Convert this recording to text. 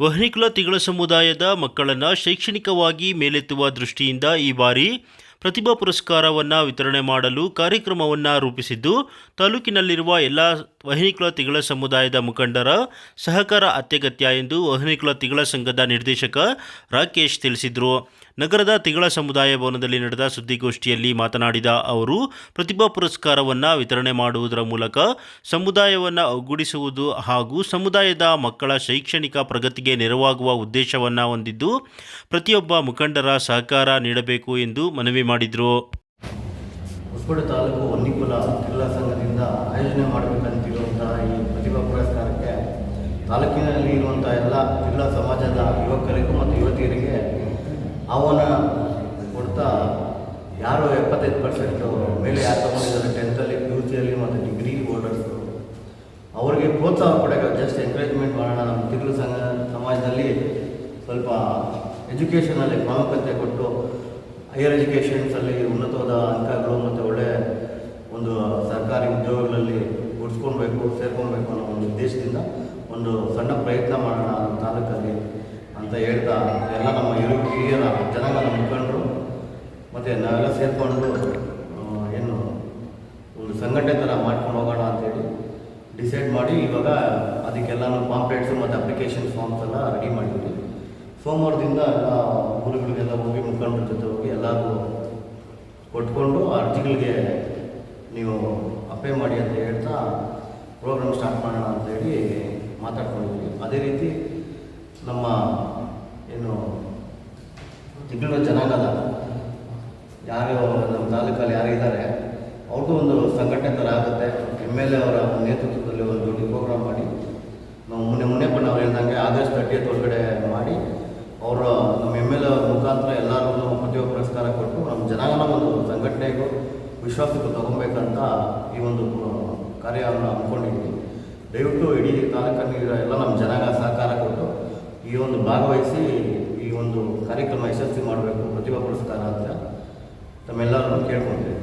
ವಹನಿಕುಲ ತಿಗಳ ಸಮುದಾಯದ ಮಕ್ಕಳನ್ನು ಶೈಕ್ಷಣಿಕವಾಗಿ ಮೇಲೆತ್ತುವ ದೃಷ್ಟಿಯಿಂದ ಈ ಬಾರಿ ಪ್ರತಿಭಾ ಪುರಸ್ಕಾರವನ್ನು ವಿತರಣೆ ಮಾಡಲು ಕಾರ್ಯಕ್ರಮವನ್ನು ರೂಪಿಸಿದ್ದು, ತಾಲೂಕಿನಲ್ಲಿರುವ ಎಲ್ಲ ವಹನಿಕುಲ ತಿಗಳ ಸಮುದಾಯದ ಮುಖಂಡರ ಸಹಕಾರ ಅತ್ಯಗತ್ಯ ಎಂದು ವಹಿನಿಕುಲ ತಿಗಳ ಸಂಘದ ನಿರ್ದೇಶಕ ರಾಕೇಶ್ ತಿಳಿಸಿದರು. ನಗರದ ತಿಗಳ ಸಮುದಾಯ ಭವನದಲ್ಲಿ ನಡೆದ ಸುದ್ದಿಗೋಷ್ಠಿಯಲ್ಲಿ ಮಾತನಾಡಿದ ಅವರು, ಪ್ರತಿಭಾ ಪುರಸ್ಕಾರವನ್ನು ವಿತರಣೆ ಮಾಡುವುದರ ಮೂಲಕ ಸಮುದಾಯವನ್ನು ಒಗ್ಗೂಡಿಸುವುದು ಹಾಗೂ ಸಮುದಾಯದ ಮಕ್ಕಳ ಶೈಕ್ಷಣಿಕ ಪ್ರಗತಿಗೆ ನೆರವಾಗುವ ಉದ್ದೇಶವನ್ನು ಹೊಂದಿದ್ದು, ಪ್ರತಿಯೊಬ್ಬ ಮುಖಂಡರ ಸಹಕಾರ ನೀಡಬೇಕು ಎಂದು ಮನವಿ ಮಾಡಿದರು. ಹೊಸಕೋಟೆ ತಾಲೂಕು ಹೊನ್ನಿಕುಲ ಜಿಲ್ಲಾ ಸಂಘದಿಂದ ಆಯೋಜನೆ ಮಾಡಬೇಕಂತಿರುವಂತಹ ಈ ಪ್ರತಿಭಾ ಪುರಸ್ಕಾರಕ್ಕೆ ತಾಲೂಕಿನಲ್ಲಿ ಇರುವಂಥ ಎಲ್ಲ ಜಿಲ್ಲಾ ಸಮಾಜದ ಯುವಕರಿಗೂ ಮತ್ತು ಯುವತಿಯರಿಗೆ ಅವನ ಕೊಡ್ತಾ ಯಾರು ಎಪ್ಪತ್ತೈದು ಪರ್ಸೆಂಟ್ ಮೇಲೆ ಯಾರು ತಗೊಂಡಿದ್ದಾರೆ ಟೆಂತಲ್ಲಿ ಪಿ ಯು ಸಿಯಲ್ಲಿ ಮತ್ತು ಡಿಗ್ರಿ ಹೋಲ್ಡರ್ಸು ಅವರಿಗೆ ಪ್ರೋತ್ಸಾಹ ಕೊಡೋಕೆ ಜಸ್ಟ್ ಎಂಕರೇಜ್ಮೆಂಟ್ ಮಾಡೋಣ. ನಮ್ಮ ತಿರುಳು ಸಂಘ ಸಮಾಜದಲ್ಲಿ ಸ್ವಲ್ಪ ಎಜುಕೇಷನಲ್ಲಿ ಪ್ರಾಮುಖ್ಯತೆ ಕೊಟ್ಟು ಹೈಯರ್ ಎಜುಕೇಷನ್ಸಲ್ಲಿ ಉನ್ನತವಾದ ಅಂಕಗಳು ಮತ್ತು ಒಳ್ಳೆಯ ಒಂದು ಸರ್ಕಾರಿ ಉದ್ಯೋಗಗಳಲ್ಲಿ ಉಳಿಸ್ಕೊಳ್ಬೇಕು ಅನ್ನೋ ಒಂದು ಉದ್ದೇಶದಿಂದ ಒಂದು ಸಣ್ಣ ಪ್ರಯತ್ನ ಮಾಡೋಣ ತಾಲೂಕಲ್ಲಿ ಅಂತ ಹೇಳ್ತಾ ಎಲ್ಲ ನಮ್ಮ ಹಿರಿಯ ಹಿರಿಯರ ಜನಾಂಗದ ಮುಖಂಡರು ಮತ್ತು ನಾವೆಲ್ಲ ಸೇರಿಕೊಂಡು ಏನು ಒಂದು ಸಂಘಟನೆ ಥರ ಮಾಡ್ಕೊಂಡು ಹೋಗೋಣ ಅಂತೇಳಿ ಡಿಸೈಡ್ ಮಾಡಿ ಇವಾಗ ಅದಕ್ಕೆಲ್ಲನೂ ಪಾಂಪ್ಲೆಟ್ಸು ಮತ್ತು ಅಪ್ಲಿಕೇಶನ್ ಫಾರ್ಮ್ಸ್ ಎಲ್ಲ ರೆಡಿ ಮಾಡಿದ್ವಿ ಸೋಮವಾರದಿಂದ ಎಲ್ಲ ಊರುಗಳಿಗೆಲ್ಲ ಹೋಗಿ ಮುಖಂಡರ ಜೊತೆ ಹೋಗಿ ಎಲ್ಲರಿಗೂ ಕೊಟ್ಕೊಂಡು ಅರ್ಜಿಗಳಿಗೆ ನೀವು ಅಪ್ಲೈ ಮಾಡಿ ಅಂತ ಹೇಳ್ತಾ ಪ್ರೋಗ್ರಾಮ್ ಸ್ಟಾರ್ಟ್ ಮಾಡೋಣ ಅಂತೇಳಿ ಮಾತಾಡ್ಕೊಂಡಿದ್ವಿ. ಅದೇ ರೀತಿ ನಮ್ಮ ಏನು ತಿಂಗಳ ಜನಾಂಗದ ಯಾರು ನಮ್ಮ ತಾಲೂಕಲ್ಲಿ ಯಾರಿದ್ದಾರೆ ಅವ್ರಿಗೂ ಒಂದು ಸಂಘಟನೆ ಥರ ಆಗುತ್ತೆ. ಎಂ ಎಲ್ ಎ ಅವರ ನೇತೃತ್ವದಲ್ಲಿ ಒಂದು ದೊಡ್ಡ ಪ್ರೋಗ್ರಾಮ್ ಮಾಡಿ, ನಾವು ಮುನ್ನೆ ಮುನ್ನೆಪ್ಪಣ್ಣ ಅವ್ರು ಹೇಳ್ದಂಗೆ ಆಗಸ್ಟ್ ತರ್ಟಿಯತ್ ಒಳಗಡೆ ಮಾಡಿ, ಅವರ ನಮ್ಮ ಎಂ ಎಲ್ ಎ ಮುಖಾಂತರ ಎಲ್ಲರೂ ಉದ್ಯೋಗ ಪುರಸ್ಕಾರ ಕೊಟ್ಟು ನಮ್ಮ ಜನಾಂಗನ ಒಂದು ಸಂಘಟನೆಗೂ ವಿಶ್ವಾಸಕ್ಕೂ ತಗೊಬೇಕಂತ ಈ ಒಂದು ಕಾರ್ಯವನ್ನು ಹಮ್ಮಿಕೊಂಡಿದ್ವಿ ದಯವಿಟ್ಟು ಇಡೀ ತಾಲೂಕಲ್ಲಿರೋ ಎಲ್ಲ ನಮ್ಮ ಜನಾಂಗ ಸಹಕಾರ ಕೊಟ್ಟು ಈ ಒಂದು ಭಾಗವಹಿಸಿ ಈ ಒಂದು ಕಾರ್ಯಕ್ರಮ ಯಶಸ್ವಿ ಮಾಡಬೇಕು, ಪ್ರತಿಭಾ ಪುರಸ್ಕಾರ ಅಂತ ತಮ್ಮೆಲ್ಲರನ್ನು ಕೇಳ್ಕೊಳ್ತೇವೆ